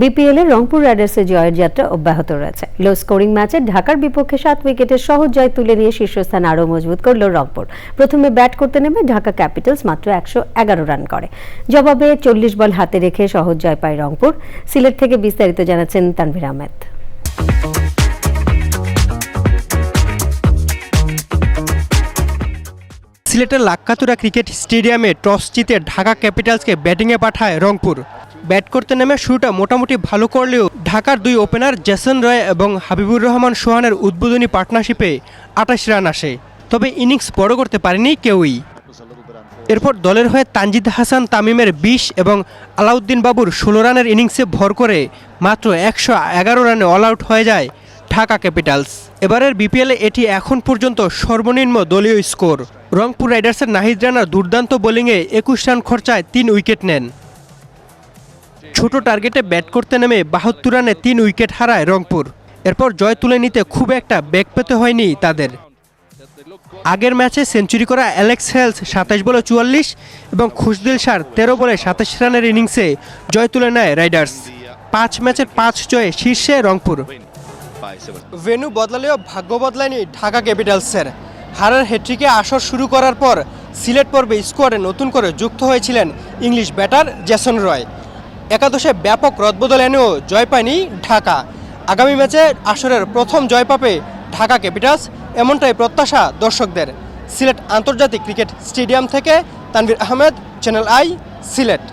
BPL এ রংপুর রাইডার্সের জয়ের যাত্রা অব্যাহত রয়েছে। লো স্কোরিং ম্যাচে ঢাকার বিপক্ষে সাত উইকেটের সহজ জয় তুলে নিয়ে শীর্ষস্থান আরও মজবুত করল রংপুর। প্রথমে ব্যাট করতে নেমে ঢাকা ক্যাপিটালস মাত্র একশো এগারো রান করে। জবাবে চল্লিশ বল হাতে রেখে সহজ জয় পায় রংপুর। সিলেট থেকে বিস্তারিত জানাচ্ছেন তানভীর আহমেদ। সিলেটের লাক্কাতুরা ক্রিকেট স্টেডিয়ামে টস জিতে ঢাকা ক্যাপিটালসকে ব্যাটিংয়ে পাঠায় রংপুর। ব্যাট করতে নেমে শুরুটা মোটামুটি ভালো করলেও ঢাকার দুই ওপেনার জেসন রয় এবং হাবিবুর রহমান সোহানের উদ্বোধনী পার্টনারশিপে আঠাশ রান আসে। তবে ইনিংস বড় করতে পারেনি কেউই। এরপর দলের হয়ে তানজিদ হাসান, তামিমের বিশ এবং আলাউদ্দিন বাবুর ষোলো রানের ইনিংসে ভর করে মাত্র একশো এগারো রানে অল আউট হয়ে যায় ঢাকা ক্যাপিটালস। এবারের বিপিএলে এটি এখন পর্যন্ত সর্বনিম্ন দলীয় স্কোর। রংপুর রাইডার্সের নাহিদ রানার দুর্দান্ত বোলিংয়ে একুশ রান খরচায় তিন উইকেট নেন। ছোট টার্গেটে ব্যাট করতে নেমে বাহাত্তর রানে তিন উইকেট হারায় রংপুর। এরপর জয় তুলে নিতে খুব একটা ব্যাক পেতে হয়নি তাদের। আগের ম্যাচে সেঞ্চুরি করা অ্যালেক্স হেলস সাতাশ বলে চুয়াল্লিশ এবং খুশদিল সার তেরো বলে সাতাশ রানের ইনিংসে জয় তুলে নেয় রাইডার্স। পাঁচ ম্যাচের পাঁচ জয়ে শীর্ষে রংপুর। ভেনু বদলালেও ভাগ্য বদলায়নি ঢাকা ক্যাপিটালসের। হারের হেট্রিকে আসর শুরু করার পর সিলেট পর্বে স্কোয়াডে নতুন করে যুক্ত হয়েছিলেন ইংলিশ ব্যাটার জেসন রয়। একাদশে ব্যাপক রদবদল এনেও জয় পায়নি ঢাকা। আগামী ম্যাচে আসরের প্রথম জয় পাবে ঢাকা ক্যাপিটালস, এমনটাই প্রত্যাশা দর্শকদের। সিলেট আন্তর্জাতিক ক্রিকেট স্টেডিয়াম থেকে তানভীর আহমেদ চ্যানেল আই সিলেট।